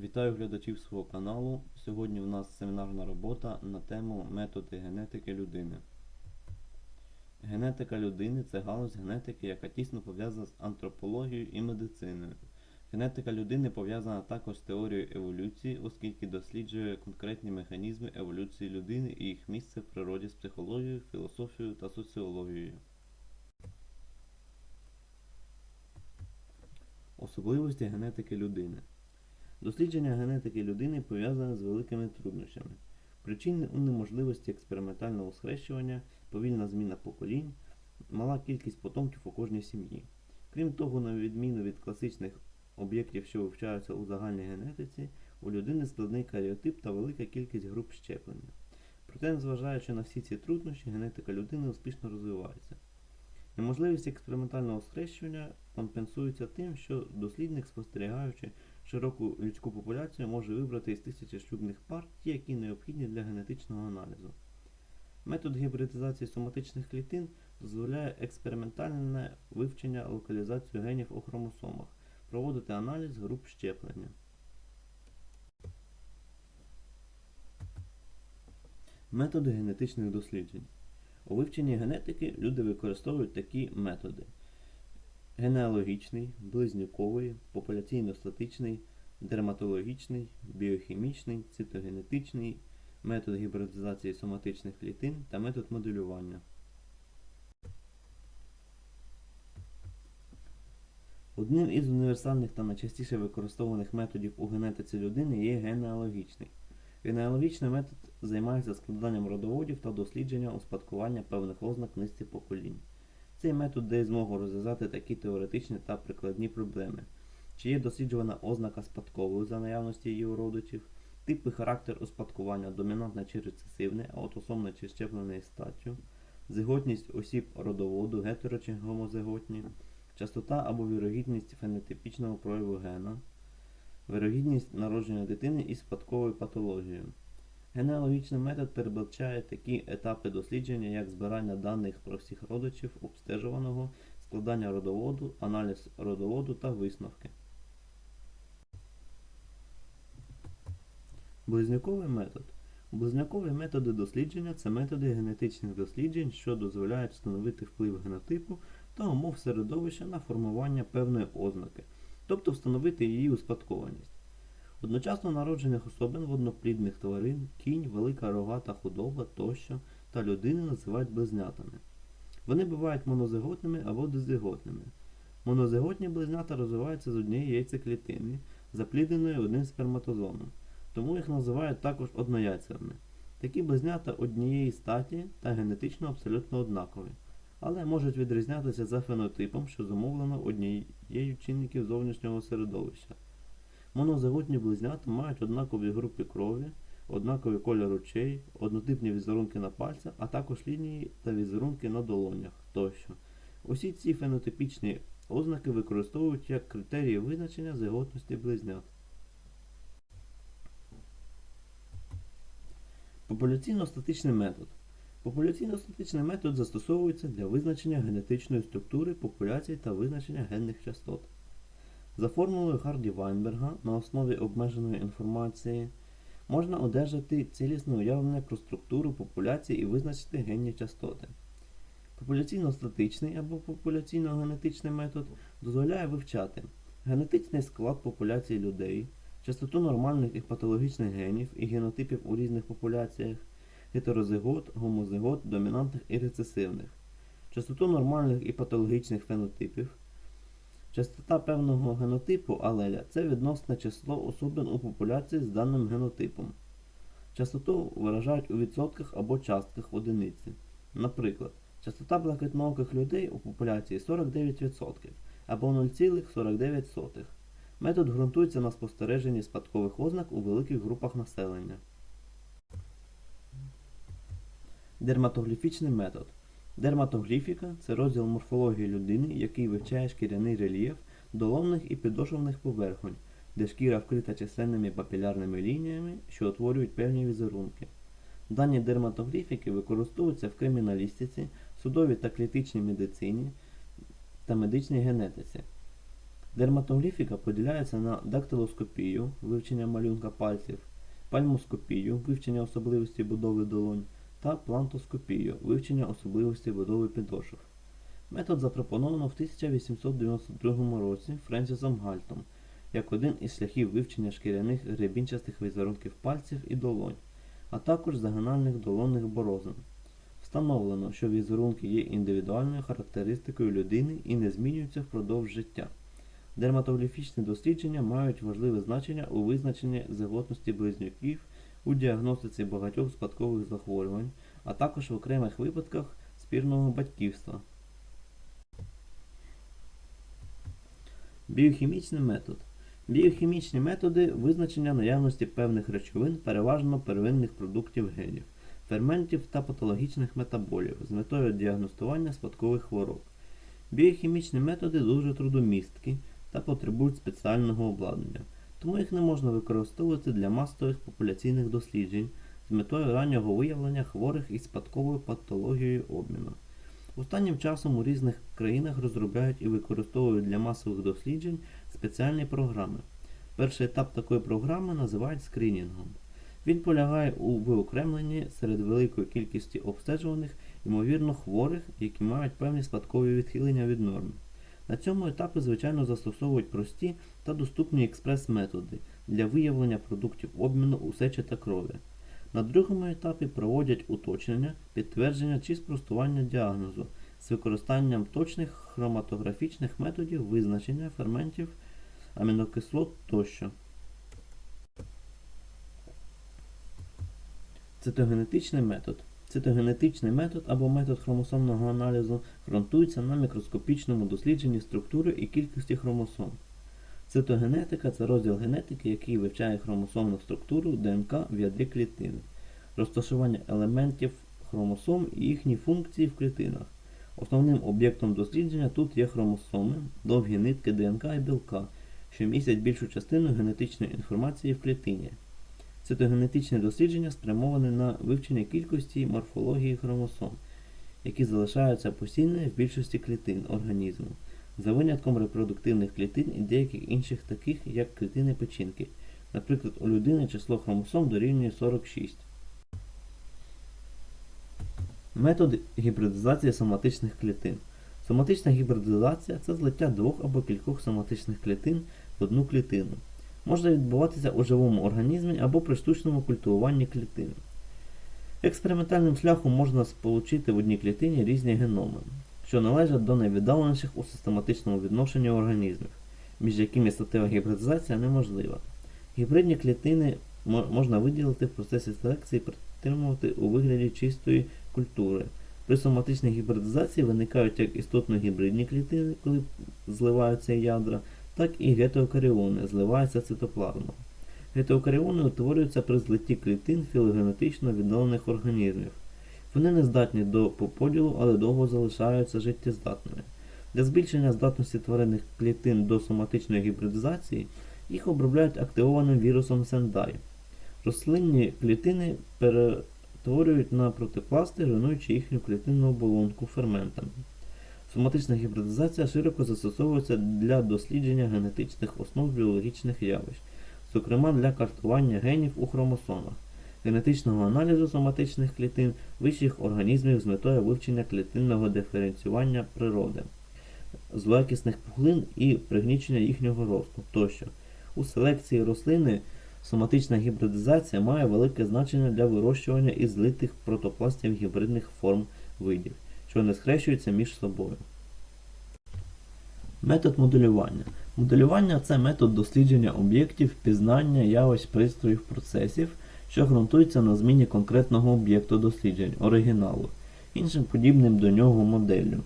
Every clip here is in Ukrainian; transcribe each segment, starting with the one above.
Вітаю глядачів свого каналу. Сьогодні в нас семінарна робота на тему методи генетики людини. Генетика людини це галузь генетики, яка тісно пов'язана з антропологією і медициною. Генетика людини пов'язана також з теорією еволюції, оскільки досліджує конкретні механізми еволюції людини і їх місце в природі з психологією, філософією та соціологією. Особливості генетики людини. Дослідження генетики людини пов'язане з великими труднощами. Причини у неможливості експериментального схрещування, повільна зміна поколінь, мала кількість потомків у кожній сім'ї. Крім того, на відміну від класичних об'єктів, що вивчаються у загальній генетиці, у людини складний каріотип та велика кількість груп щеплення. Проте, незважаючи на всі ці труднощі, генетика людини успішно розвивається. Неможливість експериментального схрещування компенсується тим, що дослідник, спостерігаючи широку людську популяцію, може вибрати із тисячі шлюбних пар ті, які необхідні для генетичного аналізу. Метод гібридизації соматичних клітин дозволяє експериментальне вивчення локалізацію генів у хромосомах, проводити аналіз груп щеплення. Методи генетичних досліджень. У вивченні генетики люди використовують такі методи: генеалогічний, близнюковий, популяційно-статичний, дерматологічний, біохімічний, цитогенетичний, метод гібридизації соматичних клітин та метод моделювання. Одним із універсальних та найчастіше використовуваних методів у генетиці людини є генеалогічний. Генеалогічний метод займається складанням родоводів та дослідження успадкування певних ознак низці поколінь. Цей метод дає змогу розв'язати такі теоретичні та прикладні проблеми. Чи є досліджувана ознака спадковою за наявності її у родичів, тип і характер успадкування домінантне чи рецесивне, аутосомне чи щеплене статтю, зиготність осіб родоводу, гетеро чи гомозиготні, частота або вірогідність фенотипічного прояву гена, вирогідність народження дитини із спадковою патологією. Генеалогічний метод передбачає такі етапи дослідження, як збирання даних про всіх родичів обстежуваного, складання родоводу, аналіз родоводу та висновки. Близнюковий метод. Близнюкові методи дослідження це методи генетичних досліджень, що дозволяють встановити вплив генотипу та умов середовища на формування певної ознаки, тобто встановити її успадкованість. Одночасно народжених особин водноплідних тварин, кінь, велика рогата худоба тощо та людини називають близнятами. Вони бувають монозиготними або дизиготними. Монозиготні близнята розвиваються з однієї яйцеклітини, заплідненої одним сперматозоном, тому їх називають також однояйцевими. Такі близнята однієї статі та генетично абсолютно однакові, але можуть відрізнятися за фенотипом, що зумовлено однією чинників зовнішнього середовища. Монозиготні близнята мають однакові групи крові, однаковий кольор очей, однотипні візерунки на пальцях, а також лінії та візерунки на долонях тощо. Усі ці фенотипічні ознаки використовують як критерії визначення зиготності близнят. Популяційно-статичний метод. Популяційно-статичний метод застосовується для визначення генетичної структури популяцій та визначення генних частот. За формулою Харді Вайнберга на основі обмеженої інформації можна одержати цілісне уявлення про структуру популяції і визначити генні частоти. Популяційно-статичний або популяційно-генетичний метод дозволяє вивчати генетичний склад популяції людей, частоту нормальних і патологічних генів і генотипів у різних популяціях, гетерозигот, гомозигот, домінантних і рецесивних, частоту нормальних і патологічних фенотипів. Частота певного генотипу алеля це відносне число особин у популяції з даним генотипом. Частоту виражають у відсотках або частках одиниці. Наприклад, частота блакитнооких людей у популяції 49% або 0,49. Метод ґрунтується на спостереженні спадкових ознак у великих групах населення. Дерматогліфічний метод. Дерматогліфіка це розділ морфології людини, який вивчає шкіряний рельєф долонних і підошовних поверхонь, де шкіра вкрита численними папілярними лініями, що утворюють певні візерунки. Дані дерматогліфіки використовуються в криміналістиці, судовій та клітичній медицині та медичній генетиці. Дерматогліфіка поділяється на дактилоскопію, вивчення малюнка пальців, пальмоскопію, вивчення особливостей будови долонь, та плантоскопію, вивчення особливостей будови підошв. Метод запропоновано в 1892 році Френсісом Гальтом як один із шляхів вивчення шкіряних гребінчастих візерунків пальців і долонь, а також загинальних долонних борозин. Встановлено, що візерунки є індивідуальною характеристикою людини і не змінюються впродовж життя. Дерматогліфічні дослідження мають важливе значення у визначенні зиготності близнюків, у діагностиці багатьох спадкових захворювань, а також в окремих випадках спірного батьківства. Біохімічний метод. Біохімічні методи визначення наявності певних речовин, переважно первинних продуктів генів, ферментів та патологічних метаболів з метою діагностування спадкових хвороб. Біохімічні методи дуже трудомісткі та потребують спеціального обладнання, тому їх не можна використовувати для масових популяційних досліджень з метою раннього виявлення хворих із спадковою патологією обміну. Останнім часом у різних країнах розробляють і використовують для масових досліджень спеціальні програми. Перший етап такої програми називають скринінгом. Він полягає у виокремленні серед великої кількості обстежуваних, ймовірно, хворих, які мають певні спадкові відхилення від норм. На цьому етапі, звичайно, застосовують прості та доступні експрес-методи для виявлення продуктів обміну у сечі та крові. На другому етапі проводять уточнення, підтвердження чи спростування діагнозу з використанням точних хроматографічних методів визначення ферментів, амінокислот тощо. Цитогенетичний метод. Цитогенетичний метод або метод хромосомного аналізу ґрунтується на мікроскопічному дослідженні структури і кількості хромосом. Цитогенетика це розділ генетики, який вивчає хромосомну структуру ДНК в ядрі клітини, розташування елементів хромосом і їхні функції в клітинах. Основним об'єктом дослідження тут є хромосоми, довгі нитки ДНК і білка, що містять більшу частину генетичної інформації в клітині. Цитогенетичне дослідження спрямоване на вивчення кількості морфології хромосом, які залишаються постійними в більшості клітин організму за винятком репродуктивних клітин і деяких інших таких, як клітини печінки. Наприклад, у людини число хромосом дорівнює 46. Метод гібридизації соматичних клітин. Соматична гібридизація це злиття двох або кількох соматичних клітин в одну клітину. Може відбуватися у живому організмі або при штучному культивуванні клітин. Експериментальним шляхом можна сполучити в одній клітині різні геноми що належать до найвіддаленіших у систематичному відношенні організмів, між якими статева гібридизація неможлива. Гібридні клітини можна виділити в процесі селекції і підтримувати у вигляді чистої культури. При соматичній гібридизації виникають як істотно гібридні клітини, коли зливаються ядра, так і гетерокаріони, зливаються цитоплазма. Гетерокаріони утворюються при злитті клітин філогенетично віддалених організмів. Вони не здатні до поділу, але довго залишаються життєздатними. Для збільшення здатності тваринних клітин до соматичної гібридизації їх обробляють активованим вірусом Сендай. Рослинні клітини перетворюють на протипласти, руйнуючи їхню клітинну оболонку ферментами. Соматична гібридизація широко застосовується для дослідження генетичних основ біологічних явищ, зокрема для картування генів у хромосомах генетичного аналізу соматичних клітин вищих організмів з метою вивчення клітинного диференціювання природи, злоякісних пуглин і пригнічення їхнього росту тощо. У селекції рослини соматична гібридизація має велике значення для вирощування і злитих протопластів гібридних форм видів, що не схрещуються між собою. Метод моделювання. Моделювання це метод дослідження об'єктів, пізнання явищ пристроїв процесів що ґрунтується на зміні конкретного об'єкту досліджень оригіналу, іншим подібним до нього моделлю.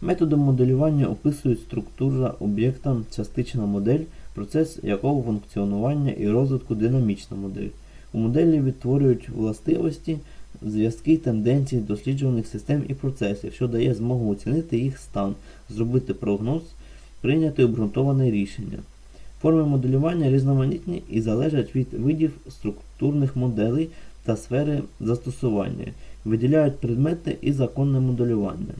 Методом моделювання описують структура об'єкта, частична модель, процес якого функціонування і розвитку динамічна модель. У моделі відтворюють властивості, зв'язки тенденції досліджуваних систем і процесів, що дає змогу оцінити їх стан, зробити прогноз, прийняти обґрунтоване рішення. Форми моделювання різноманітні і залежать від видів структурних моделей та сфери застосування, виділяють предметне і законне моделювання.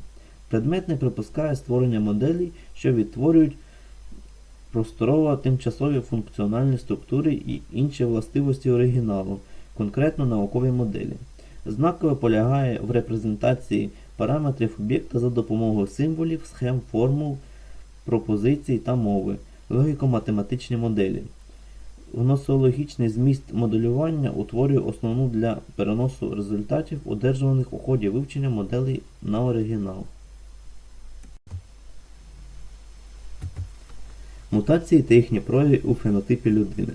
Предметне припускає створення моделей, що відтворюють просторово тимчасові функціональні структури і інші властивості оригіналу, конкретно наукові моделі. Знакове полягає в репрезентації параметрів об'єкта за допомогою символів, схем, формул, пропозицій та мови, логіко-математичні моделі. Гносеологічний зміст моделювання утворює основну для переносу результатів, одержуваних у ході вивчення моделей на оригінал. Мутації та їхні прояви у фенотипі людини.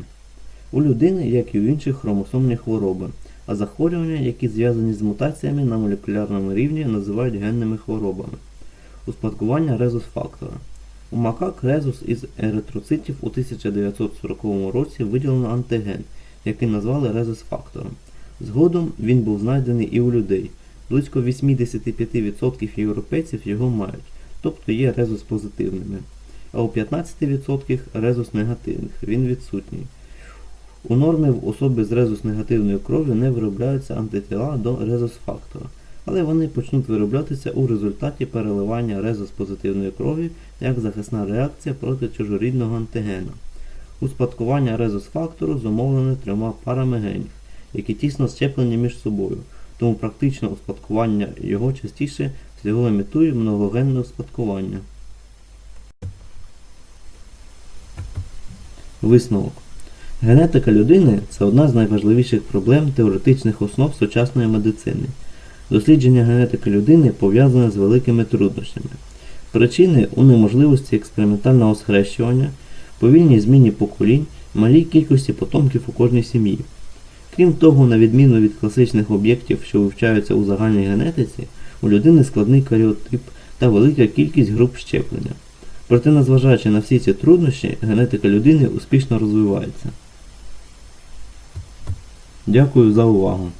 У людини, як і у інших, хромосомні хвороби, а захворювання, які зв'язані з мутаціями на молекулярному рівні, називають генними хворобами. Успадкування резус-фактора. У макак резус із еритроцитів у 1940 році виділено антиген, який назвали резус-фактором. Згодом він був знайдений і у людей. Близько 85% європейців його мають, тобто є резус-позитивними, а у 15% резус-негативних, він відсутній. У нормі в особи з резус-негативною кров'ю не виробляються антитіла до резус-фактора, але вони почнуть вироблятися у результаті переливання резус-позитивної крові як захисна реакція проти чужорідного антигена. Успадкування резус-фактору зумовлене трьома парами генів, які тісно щеплені між собою, тому практичне успадкування його частіше всього імітує многогенне успадкування. Висновок. Генетика людини це одна з найважливіших проблем теоретичних основ сучасної медицини. Дослідження генетики людини пов'язане з великими труднощами. Причини у неможливості експериментального схрещування, повільній зміні поколінь, малій кількості потомків у кожній сім'ї. Крім того, на відміну від класичних об'єктів, що вивчаються у загальній генетиці, у людини складний каріотип та велика кількість груп щеплення. Проте, незважаючи на всі ці труднощі, генетика людини успішно розвивається. Дякую за увагу.